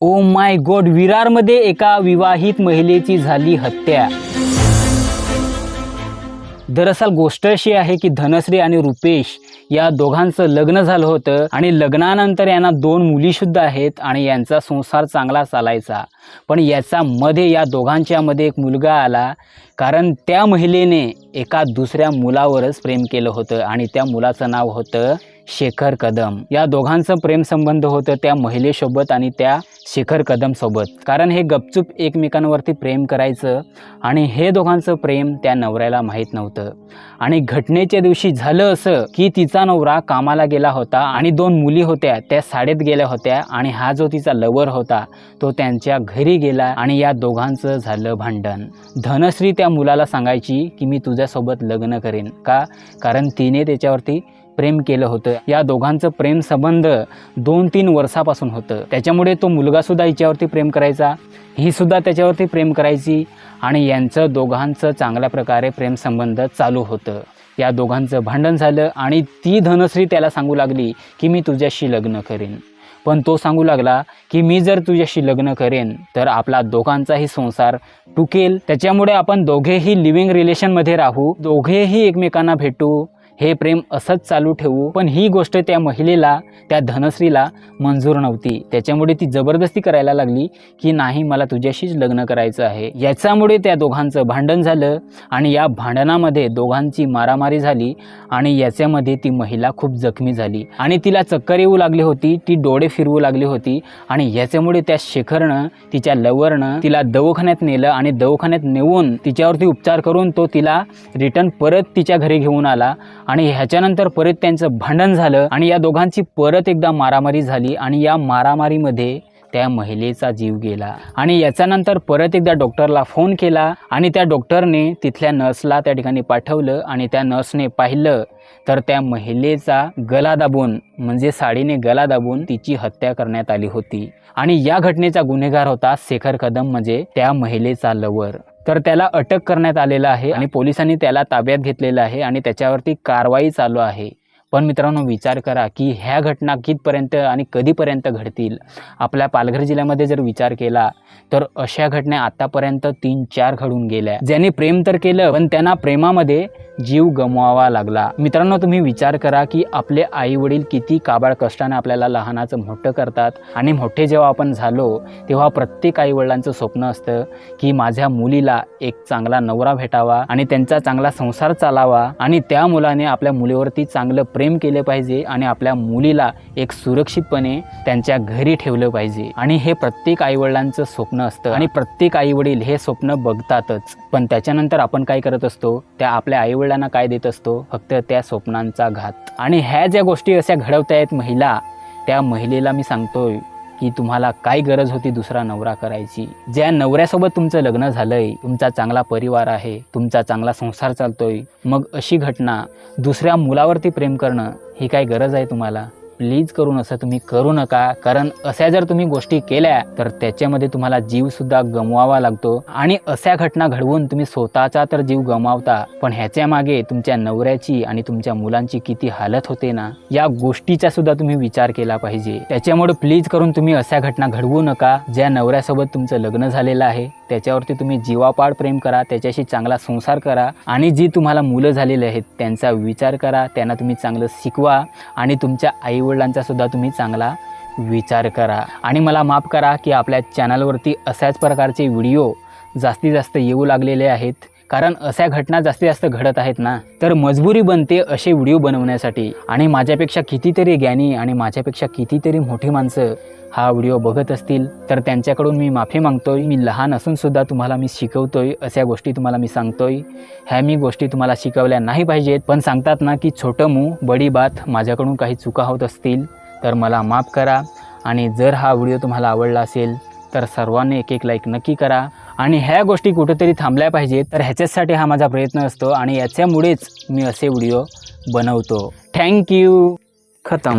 Oh my God विरारमध्ये एका विवाहित महिलेची झाली हत्या. दरअसल गोष्ट अशी आहे की धनश्री आणि रुपेश या दोघांचं लग्न झालं होतं आणि लग्नानंतर यांना दोन मुलीसुद्धा आहेत आणि यांचा संसार चांगला चालायचा. पण याचा मध्ये या दोघांच्या मध्ये एक मुलगा आला कारण त्या महिलेने एका दुसऱ्या मुलावरच प्रेम केलं होतं आणि त्या मुलाचं नाव होतं शेखर कदम. या दोघांचं प्रेमसंबंध होतं त्या महिलेसोबत आणि त्या शेखर कदमसोबत कारण हे गपचूप एकमेकांवरती प्रेम करायचं आणि हे दोघांचं प्रेम त्या नवऱ्याला माहीत नव्हतं. आणि घटनेच्या दिवशी झालं असं की तिचा नवरा कामाला गेला होता आणि दोन मुली होत्या त्या शाळेत गेल्या होत्या आणि हा जो तिचा लवर होता तो त्यांच्या घरी गेला आणि या दोघांचं झालं भांडण. धनश्री त्या मुलाला सांगायची की मी तुझ्यासोबत लग्न करेन का? कारण तिने त्याच्यावरती प्रेम केलं होतं. या दोघांचं प्रेम संबंध दोन तीन वर्षापासून होतं. त्याच्यामुळे तो मुलगासुद्धा हिच्यावरती प्रेम करायचा ही सुद्धा त्याच्यावरती प्रेम करायची आणि यांचं दोघांचं चांगल्या प्रकारे प्रेमसंबंध चालू होतं. या दोघांचं भांडण झालं आणि ती धनश्री त्याला सांगू लागली की मी तुझ्याशी लग्न करेन. पण तो सांगू लागला की मी जर तुझ्याशी लग्न करेन तर आपला दोघांचाही संसार टुकेल. त्याच्यामुळे आपण दोघेही लिव्हिंग रिलेशनमध्ये राहू. दोघेही एकमेकांना भेटू. हे प्रेम असंच चालू ठेवू. पण ही गोष्ट त्या महिलेला त्या धनश्रीला मंजूर नव्हती. त्याच्यामुळे ती जबरदस्ती करायला लागली की नाही मला तुझ्याशीच लग्न करायचं आहे. याच्यामुळे त्या दोघांचं भांडण झालं आणि या भांडणामध्ये दोघांची मारामारी झाली आणि याच्यामध्ये ती महिला खूप जखमी झाली. आणि तिला चक्कर येऊ लागली होती ती डोळे फिरवू लागली होती आणि याच्यामुळे त्या शेखरनं तिच्या लवरनं तिला दवाखान्यात नेलं आणि दवाखान्यात नेऊन तिच्यावरती उपचार करून तो तिला रिटर्न परत तिच्या घरी घेऊन आला आणि ह्याच्यानंतर परत त्यांचं भांडण झालं आणि या दोघांची परत एकदा मारामारी झाली आणि या मारामारीमध्ये त्या महिलेचा जीव गेला. आणि याच्यानंतर परत एकदा डॉक्टरला फोन केला आणि त्या डॉक्टरने तिथल्या नर्सला त्या ठिकाणी पाठवलं आणि त्या नर्सने पाहिलं तर त्या महिलेचा गला दाबून म्हणजे साडीने गला दाबून तिची हत्या करण्यात आली होती. आणि या घटनेचा गुन्हेगार होता शेखर कदम म्हणजे त्या महिलेचा लवर तर त्याला अटक करण्यात आलेलं आहे आणि पोलिसांनी त्याला ताब्यात घेतलेलं आहे आणि त्याच्यावरती कारवाई चालू आहे. पण मित्रांनो विचार करा की ह्या घटना कितपर्यंत आणि कधीपर्यंत घडतील? आपल्या पालघर जिल्ह्यामध्ये जर विचार केला तर अशा घटना आतापर्यंत तीन चार घडून गेल्या. ज्यांनी प्रेम तर केलं पण त्यांना प्रेमामध्ये जीव गमवावा लागला. मित्रांनो तुम्ही विचार करा की आपले आई वडील किती काबाळ कष्टाने आपल्याला लहानाचं मोठं करतात आणि मोठे जेव्हा आपण झालो तेव्हा प्रत्येक आई वडिलांचं स्वप्न असतं की माझ्या मुलीला एक चांगला नवरा भेटावा आणि त्यांचा चांगला संसार चालावा आणि त्या मुलाने आपल्या मुलीवरती चांगलं प्रेम केले पाहिजे आणि आपल्या मुलीला एक सुरक्षितपणे त्यांच्या घरी ठेवलं पाहिजे. आणि हे प्रत्येक आईवडिलांचं स्वप्न असतं आणि प्रत्येक आईवडील हे स्वप्न बघतातच. पण त्याच्यानंतर आपण काय करत असतो? त्या आपल्या आईवडिलांना काय देत असतो? फक्त त्या स्वप्नांचा घात. आणि ह्या ज्या गोष्टी अशा घडवतायत महिला त्या महिलेला मी सांगतोय की तुम्हाला काय गरज होती दुसरा नवरा करायची? ज्या नवऱ्यासोबत तुमचं लग्न झालंय तुमचा चांगला परिवार आहे तुमचा चांगला संसार चालतोय मग अशी घटना दुसऱ्या मुलावरती प्रेम करणं ही काय गरज आहे तुम्हाला? प्लीज करून असं तुम्ही करू नका. कारण अशा जर तुम्ही गोष्टी केल्या तर त्याच्यामध्ये तुम्हाला जीवसुद्धा गमवावा लागतो. आणि अशा घटना घडवून तुम्ही स्वतःचा तर जीव गमावता पण ह्याच्या मागे तुमच्या नवऱ्याची आणि तुमच्या मुलांची किती हालत होते ना? या गोष्टीचा सुद्धा तुम्ही विचार केला पाहिजे. त्याच्यामुळे प्लीज करून तुम्ही अशा घटना घडवू नका ज्या नवऱ्यासोबत तुमचं लग्न झालेलं आहे. त्याच्यावरती तुम्ही जीवापाड प्रेम करा त्याच्याशी चांगला संसार करा आणि जी तुम्हाला मुलं झालेली आहेत त्यांचा विचार करा त्यांना तुम्ही चांगलं शिकवा आणि तुमच्या आईवडिलांचा सुद्धा तुम्ही चांगला विचार करा. आणि मला माफ करा की आपल्या चॅनलवरती अशाच प्रकारचे व्हिडिओ जास्तीत जास्त येऊ लागलेले आहेत. कारण अशा घटना जास्तीत जास्त घडत आहेत ना तर मजबुरी बनते असे व्हिडिओ बनवण्यासाठी. आणि माझ्यापेक्षा कितीतरी ज्ञानी आणि माझ्यापेक्षा कितीतरी मोठी माणसं हा व्हिडिओ बघत असतील तर त्यांच्याकडून मी माफी मागतोय. मी लहान असून सुद्धा तुम्हाला मी शिकवतोय अशा गोष्टी तुम्हाला मी सांगतोय. ह्या मी गोष्टी तुम्हाला शिकवल्या नाही पाहिजेत. पण सांगतात ना की छोटं मू बडी बात माझ्याकडून काही चुका होत असतील तर मला माफ करा. आणि जर हा व्हिडिओ तुम्हाला आवडला असेल तर सर्वांनी एक एक लाईक नक्की करा. आणि ह्या गोष्टी कुठेतरी थांबल्या पाहिजेत. तर ह्याच्यासाठी हा माझा प्रयत्न असतो आणि याच्यामुळेच मी असे व्हिडिओ बनवतो. थँक्यू खतम.